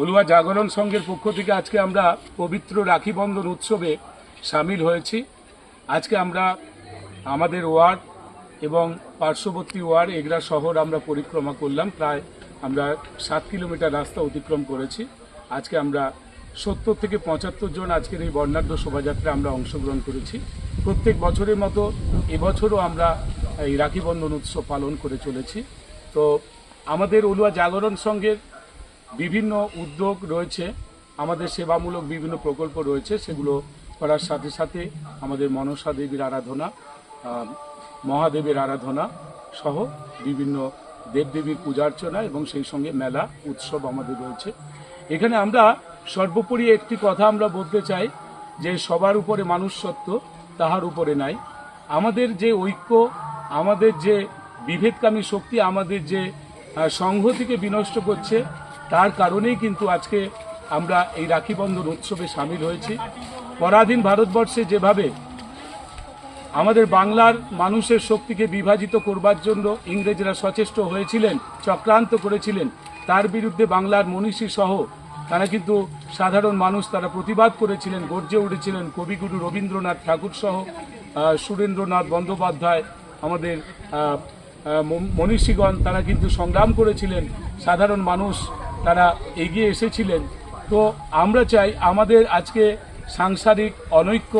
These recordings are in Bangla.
অলুয়া জাগরণ সংঘের পক্ষ থেকে আজকে আমরা পবিত্র রাখি বন্ধন উৎসবে সামিল হয়েছি। আজকে আমরা আমাদের ওয়ার্ড এবং পার্শ্ববর্তী ওয়ার্ড এগরা শহর আমরা পরিক্রমা করলাম। প্রায় আমরা সাত কিলোমিটার রাস্তা অতিক্রম করেছি। আজকে আমরা সত্তর থেকে পঁচাত্তর জন আজকের এই বর্ণাঢ্য শোভাযাত্রা আমরা অংশগ্রহণ করেছি। প্রত্যেক বছরের মতো এবছরও আমরা এই রাখি বন্ধন উৎসব পালন করে চলেছি। তো আমাদের অলুয়া জাগরণ সংঘের বিভিন্ন উদ্যোগ রয়েছে, আমাদের সেবামূলক বিভিন্ন প্রকল্প রয়েছে, সেগুলো করার সাথে সাথে আমাদের মনসা দেবীর আরাধনা মহাদেবের আরাধনা সহ বিভিন্ন দেবদেবীর পূজার্চনা এবং সেই সঙ্গে মেলা, উৎসব আমাদের রয়েছে। এখানে আমরা সর্বোপরি একটি কথা আমরা বলতে চাই, যে সবার উপরে মানুষ সত্য তাহার উপরে নাই। আমাদের যে ঐক্য, আমাদের যে বিভেদকামী শক্তি, আমাদের যে সংহতিকে বিনষ্ট করছে তার কারণেই কিন্তু আজকে আমরা এই রাখি বন্ধন উৎসবে সামিল হয়েছি। পরাধীন ভারতবর্ষে যেভাবে আমাদের বাংলার মানুষের শক্তিকে বিভাজিত করবার জন্য ইংরেজরা সচেষ্ট হয়েছিলেন, চক্রান্ত করেছিলেন, তার বিরুদ্ধে বাংলার মনীষী সহ তারা কিন্তু সাধারণ মানুষ তারা প্রতিবাদ করেছিলেন, গর্জে উঠেছিলেন। কবিগুরু রবীন্দ্রনাথ ঠাকুর সহ সুরেন্দ্রনাথ বন্দ্যোপাধ্যায়, আমাদের মনীষীগণ তারা কিন্তু সংগ্রাম করেছিলেন। সাধারণ মানুষ তারা এগিয়ে এসেছিলেন। তো আমরা চাই আমাদের আজকে সাংসারিক অনৈক্য,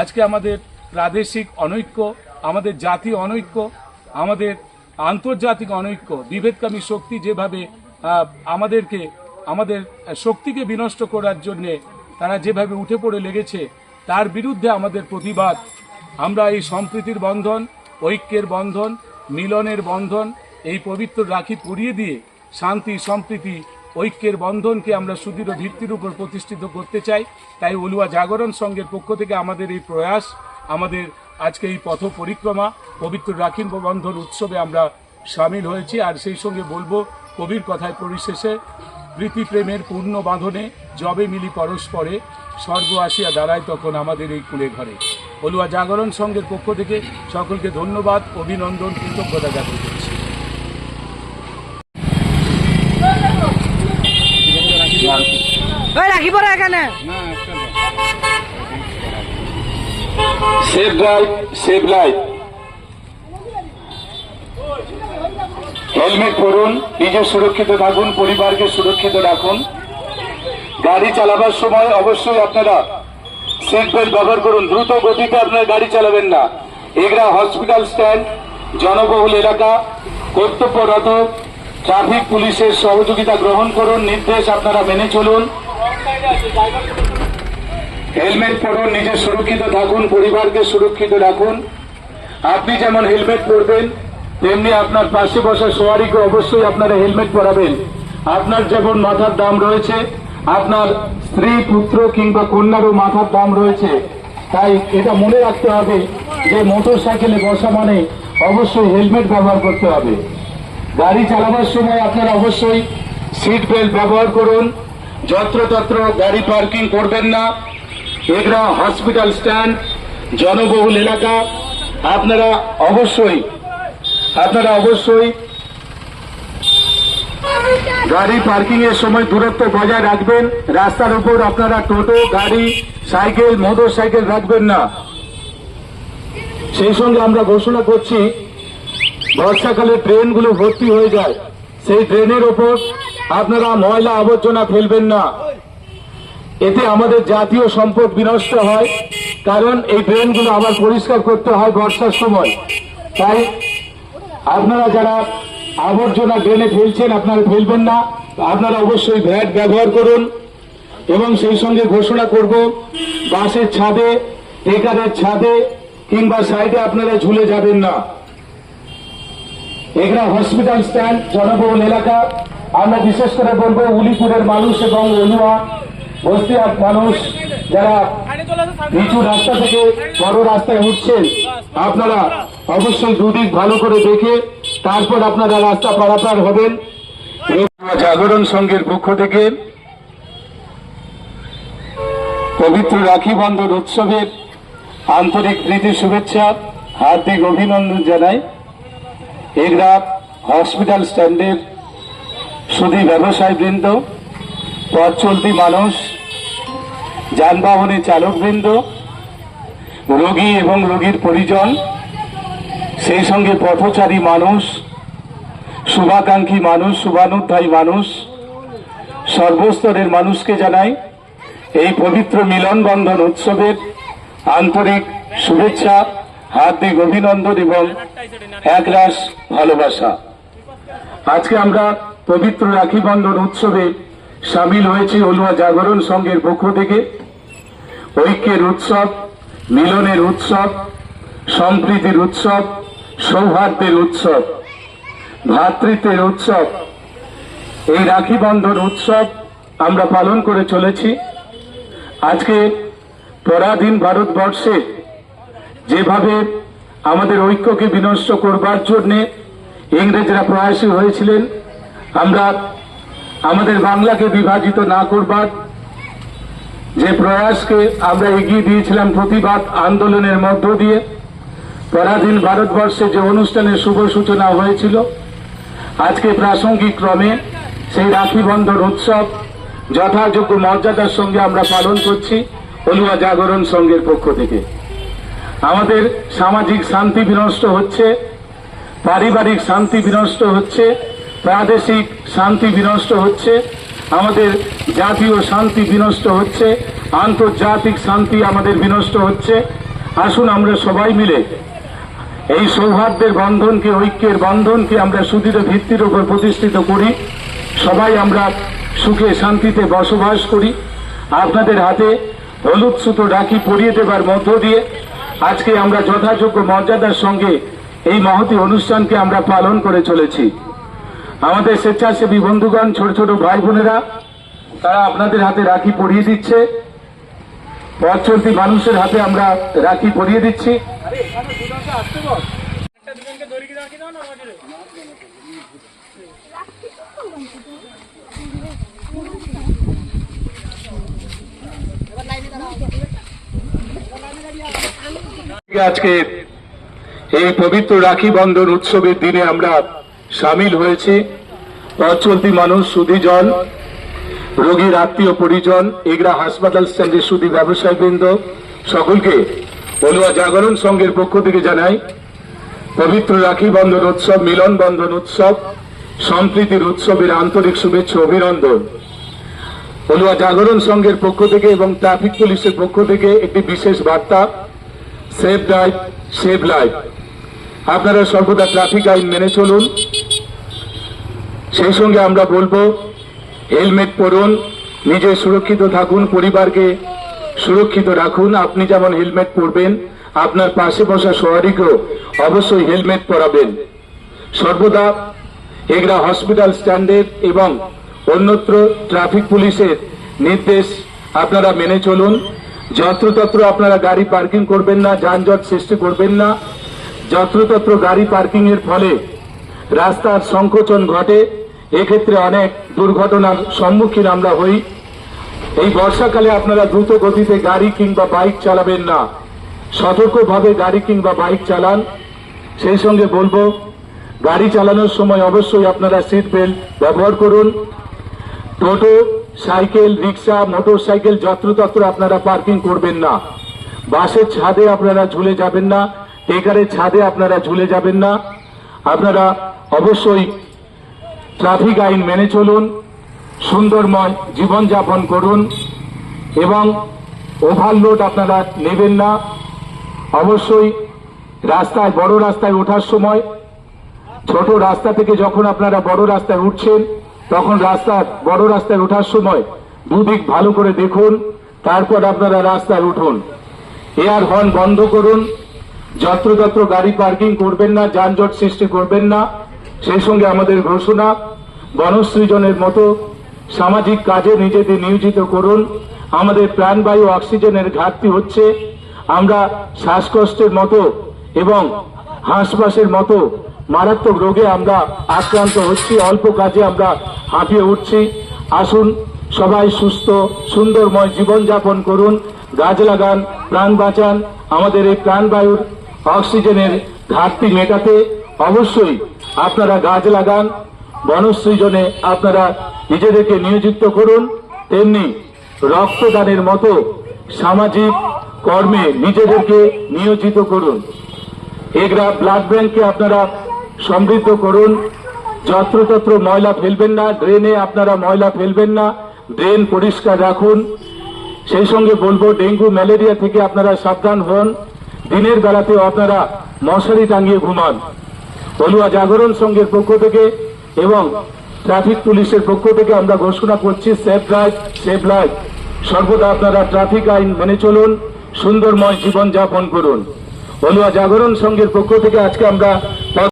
আজকে আমাদের প্রাদেশিক অনৈক্য, আমাদের জাতি অনৈক্য, আমাদের আন্তর্জাতিক অনৈক্য, বিভেদকামী শক্তি যেভাবে আমাদেরকে, আমাদের শক্তিকে বিনষ্ট করার জন্যে তারা যেভাবে উঠে পড়ে লেগেছে, তার বিরুদ্ধে আমাদের প্রতিবাদ। আমরা এই সম্প্রীতির বন্ধন, ঐক্যের বন্ধন, মিলনের বন্ধন, এই পবিত্র রাখি পরিয়ে দিয়ে শান্তি, সম্প্রীতি, ঐক্যের বন্ধনকে আমরা সুদৃঢ় ভিত্তির উপর প্রতিষ্ঠিত করতে চাই। তাই অলুয়া জাগরণ সংঘের পক্ষ থেকে আমাদের এই প্রয়াস, আমাদের আজকে এই পথ পরিক্রমা, পবিত্র রাখিন বন্ধন উৎসবে আমরা সামিল হয়েছি। আর সেই সঙ্গে বলব, কবির কথায় পরিশেষে, প্রীতি প্রেমের পূর্ণ বাঁধনে জবে মিলি পরস্পরে, স্বর্গ আসিয়া দাঁড়ায় তখন আমাদের এই কুলে ঘরে। অলুয়া জাগরণ সংঘের পক্ষ থেকে সকলকে ধন্যবাদ, অভিনন্দন, কৃতজ্ঞতা জ্ঞাপন করছি ওই রাখি পরে এখানে save drive save life helmet পরুন নিজে সুরক্ষিত থাকুন পরিবারকে সুরক্ষিত রাখুন। গাড়ি চালাবার সময় অবশ্যই আপনারা সিট বেল্ট ব্যবহার করুন। দ্রুত গতিতে আপনারা গাড়ি চালাবেন না। এগরা হসপিটাল স্ট্যান্ড জনবহুল এলাকা কর্তব্যরত ট্রাফিক পুলিশের সহযোগিতা গ্রহণ করুন। নির্দেশ আপনারা মেনে চলুন। হেলমেট পরুন, নিজে সুরক্ষিত থাকুন, পরিবারকে সুরক্ষিত রাখুন। আপনি যেমন হেলমেট পরবেন, তেমনি আপনার পাশে বসা সওয়ারিকে অবশ্যই আপনারা হেলমেট পরাবেন। আপনার যেমন মাথার দাম রয়েছে, আপনার স্ত্রী, পুত্র কিংবা কন্যারও মাথার দাম রয়েছে। তাই এটা মনে রাখতে হবে যে মোটর সাইকেলে বসা মানে অবশ্যই হেলমেট ব্যবহার করতে হবে। গাড়ি চালাবার সময় আপনারা অবশ্যই সিট বেল্ট ব্যবহার করুন। যত্রতত্র গাড়ি পার্কিং করবেন না। এগরা হসপিটাল স্ট্যান্ড, জনবহুল এলাকা। আপনারা অবশ্যই আপনারা অবশ্যই গাড়ি পার্কিং এর সময় দূরত্ব বজায় রাখবেন। রাস্তার উপর আপনারা টোটো, গাড়ি, সাইকেল মোটর সাইকেল রাখবেন না। সেই সঙ্গে আমরা ঘোষণা করছি, বর্ষাকালে ট্রেনগুলো ভর্তি হয়ে যায়। সেই ট্রেনের ওপর আপনারা ময়লা আবর্জনা ফেলবেন না। এতে আমাদের জাতীয় সম্পদ বিনষ্ট হয়, কারণ এই ড্রেনগুলো আবার পরিষ্কার করতে হয় বর্ষার সময়। তাই আপনারা যারা আবর্জনা ড্রেনে ফেলছেন, আপনারা ফেলবেন না। আপনারা অবশ্যই ভ্যাট ব্যবহার করুন এবং সেই সঙ্গে ঘোষণা করব বাসের ছাদে, টেকারের ছাদে কিংবা সাইডে আপনারা ঝুলে যাবেন না। এখানে হসপিটাল স্ট্যান্ড জনবহুল এলাকা। আমরা বিশেষ করে বলব উলিপুরের মানুষ এবং অলুয়া বস্তিহাট মানুষ যারা নিচু রাস্তা থেকে বড় রাস্তায় উঠছেন, আপনারা অবশ্যই দুদিক ভালো করে দেখে তারপর আপনারা রাস্তা পারাপার হবেন। জাগরণ সংঘের পক্ষ থেকে পবিত্র রাখি বন্ধন উৎসবের আন্তরিক প্রীতি, শুভেচ্ছা, হার্দিক অভিনন্দন জানাই। এগরা হসপিটাল স্ট্যান্ডের সুদী ব্যবসায়ী বৃন্দ পথ চলতি মানুষ, যানবাহনের চালকবৃন্দ রোগী এবং রোগীর পরিজন, সেই সঙ্গে পথচারী মানুষ, শুভাকাঙ্ক্ষী মানুষ, শুভানুধ্যায়ী মানুষ, সর্বস্তরের মানুষকে জানাই এই পবিত্র মিলন বন্ধন উৎসবের আন্তরিক শুভেচ্ছা, হার্দিক অভিনন্দন এবং একরাশ ভালোবাসা। আজকে আমরা পবিত্র রাখি বন্ধন উৎসবে সামিল হয়েছে অলুয়া জাগরণ সংঘের পক্ষ থেকে। ঐক্যের উৎসব, মিলনের উৎসব, সম্প্রীতির উৎসব, সৌহার্দ্যের উৎসব ভ্রাতৃত্বের উৎসব। এই রাখি বন্ধন উৎসব আমরা পালন করে চলেছি। আজকে পরাধীন ভারতবর্ষে যেভাবে আমাদের ঐক্যকে বিনষ্ট করবার জন্যে ইংরেজরা প্রয়াসী হয়েছিলেন আমরা আমাদের বাংলাকে বিভাজিত না করবার যে প্রয়াসকে আমরা এগিয়ে দিয়েছিলাম প্রতিবাদ আন্দোলনের মধ্য দিয়ে, পরাধীন ভারতবর্ষে যে অনুষ্ঠানের শুভ সূচনা হয়েছিল, আজকে প্রাসঙ্গিক ক্রমে সেই রাখি বন্ধন উৎসব যথাযোগ্য মর্যাদার সঙ্গে আমরা পালন করছি অলুয়া জাগরণ সংঘের পক্ষ থেকে। আমাদের সামাজিক শান্তি বিনষ্ট হচ্ছে, পারিবারিক শান্তি বিনষ্ট হচ্ছে প্রাদেশিক শান্তি বিনষ্ট হচ্ছে, আমাদের জাতীয় শান্তি বিনষ্ট হচ্ছে, আন্তর্জাতিক শান্তি আমাদের বিনষ্ট হচ্ছে। আসুন আমরা সবাই মিলে এই সৌহার্দ্যের বন্ধনকে, ঐক্যের বন্ধনকে আমরা সুদৃঢ় ভিত্তির উপর প্রতিষ্ঠিত করি। সবাই আমরা সুখে শান্তিতে বসবাস করি। আপনাদের হাতে হলুদ সুতো রাখি পরিয়ে দেবার মধ্য দিয়ে আজকে আমরা যথাযোগ্য মর্যাদার সঙ্গে এই মহতি অনুষ্ঠানকে আমরা পালন করে চলেছি। আমাদের স্বেচ্ছাসেবী বন্ধুগণ, ছোট ছোট ভাই বোনেরা তারা আপনাদের হাতে রাখি পরিয়ে দিচ্ছে। পথ চলতি মানুষের হাতে আমরা রাখি পরিয়ে দিচ্ছি। আজকে এই পবিত্র রাখি বন্ধন উৎসবের দিনে আমরা সামিল হয়েছে। পথ চলতি মানুষ, সুধীজন, রোগীর আত্মীয় পরিজন, এগরা হাসপাতাল স্ট্যান্ডের সুদী ব্যবসায়ী বৃন্দ সকলকে বলুয়া জাগরণ সংঘের পক্ষ থেকে জানাই, পবিত্র রাখি বন্ধন উৎসব, মিলন বন্ধন উৎসব, সম্প্রীতির উৎসবের আন্তরিক শুভেচ্ছা, অভিনন্দন। বলুয়া জাগরণ সংঘের পক্ষ থেকে এবং ট্রাফিক পুলিশের পক্ষ থেকে একটি বিশেষ বার্তা, সেভ ড্রাইভ সেভ লাইফ। আপনারা সর্বদা ট্রাফিক আইন মেনে চলুন। সেই সঙ্গে আমরা বলব, হেলমেট পরুন, নিজে সুরক্ষিত থাকুন, পরিবারকে সুরক্ষিত রাখুন। আপনি যেমন হেলমেট পরবেন, আপনার পাশে বসা সওয়ারিকেও অবশ্যই হেলমেট পরাবেন। সর্বদা এগরা হসপিটাল স্ট্যান্ডের এবং অন্যত্র ট্রাফিক পুলিশের নির্দেশ আপনারা মেনে চলুন। যত্রতত্র আপনারা গাড়ি পার্কিং করবেন না, যানজট সৃষ্টি করবেন না। যত্রতত্র গাড়ি পার্কিং এর ফলে রাস্তার সংকোচন ঘটে। এক্ষেত্রে অনেক দুর্ঘটনার সম্মুখীন আমরা হই। এই বর্ষাকালে আপনারা দ্রুত গতিতে গাড়ি কিংবা বাইক চালাবেন না। সতর্কভাবে গাড়ি কিংবা বাইক চালান। সেই সঙ্গে বলব, গাড়ি চালানোর সময় অবশ্যই আপনারা সিট বেল্ট ব্যবহার করুন। Toto, cycle, rickshaw motorcycle যত্রতত্র আপনারা পার্কিং করবেন না। বাসের ছাদে আপনারা ঝুলে যাবেন না। টেকারের ছাদে আপনারা ঝুলে যাবেন না। আপনারা অবশ্যই ট্রাফিক আইন মেনে চলুন, সুন্দরময় জীবনযাপন করুন এবং ওভারলোড আপনারা নেবেন না। অবশ্যই রাস্তায়, বড় রাস্তায় ওঠার সময়, ছোট রাস্তা থেকে যখন আপনারা বড় রাস্তায় উঠছেন, তখন রাস্তার বড় রাস্তায় ওঠার সময় দুদিক ভালো করে দেখুন, তারপর আপনারা রাস্তায় উঠুন। এয়ার হর্ন বন্ধ করুন। যত্রতত্র গাড়ি পার্কিং করবেন না, যানজট সৃষ্টি করবেন না। সেই সঙ্গে আমাদের ঘোষণা, বনসৃজনের মতো সামাজিক কাজে নিজেদের নিয়োজিত করুন। আমাদের প্রাণবায়ু অক্সিজেনের ঘাটতি হচ্ছে। আমরা শ্বাসকষ্টের মতো এবং হাঁসফাঁসের মতো মারাত্মক রোগে আমরা আক্রান্ত হচ্ছি। অল্প কাজে আমরা হাঁপিয়ে উঠছি। আসুন, সবাই সুস্থ, সুন্দরময় জীবনযাপন করুন। গাছ লাগান, প্রাণ বাঁচান। আমাদের এই প্রাণবায়ুর অক্সিজেনের ঘাটতি মেটাতে অবশ্যই আপনারা গাছ লাগান, বনসৃজনে আপনারা নিজেদেরকে নিয়োজিত করুন, তেমনি রক্তদানের মতো সামাজিক কর্মে নিজেদেরকে নিয়োজিত করুন। এগরা ব্লাড ব্যাংককে আপনারা সমৃদ্ধ করুন। যত্রতত্র ময়লা ফেলবেন না, ড্রেনে আপনারা ময়লা ফেলবেন না, ড্রেন পরিষ্কার রাখুন। সেই সঙ্গে বলব, ডেঙ্গু, ম্যালেরিয়া থেকে আপনারা সাবধান হন। দিনের বেলাতেও আপনারা মশারি টাঙিয়ে ঘুমান। বলুয়া জাগরণ সংঘের পক্ষ থেকে এবং ট্রাফিক পুলিশের পক্ষ থেকে আমরা ঘোষণা করছি, সেফ ড্রাইভ সেফ লাইফ। সর্বদা আপনারা ট্রাফিক আইন মেনে চলুন, সুন্দরময় জীবন যাপন করুন। বলুয়া জাগরণ সংঘের পক্ষ থেকে আজকে আমরা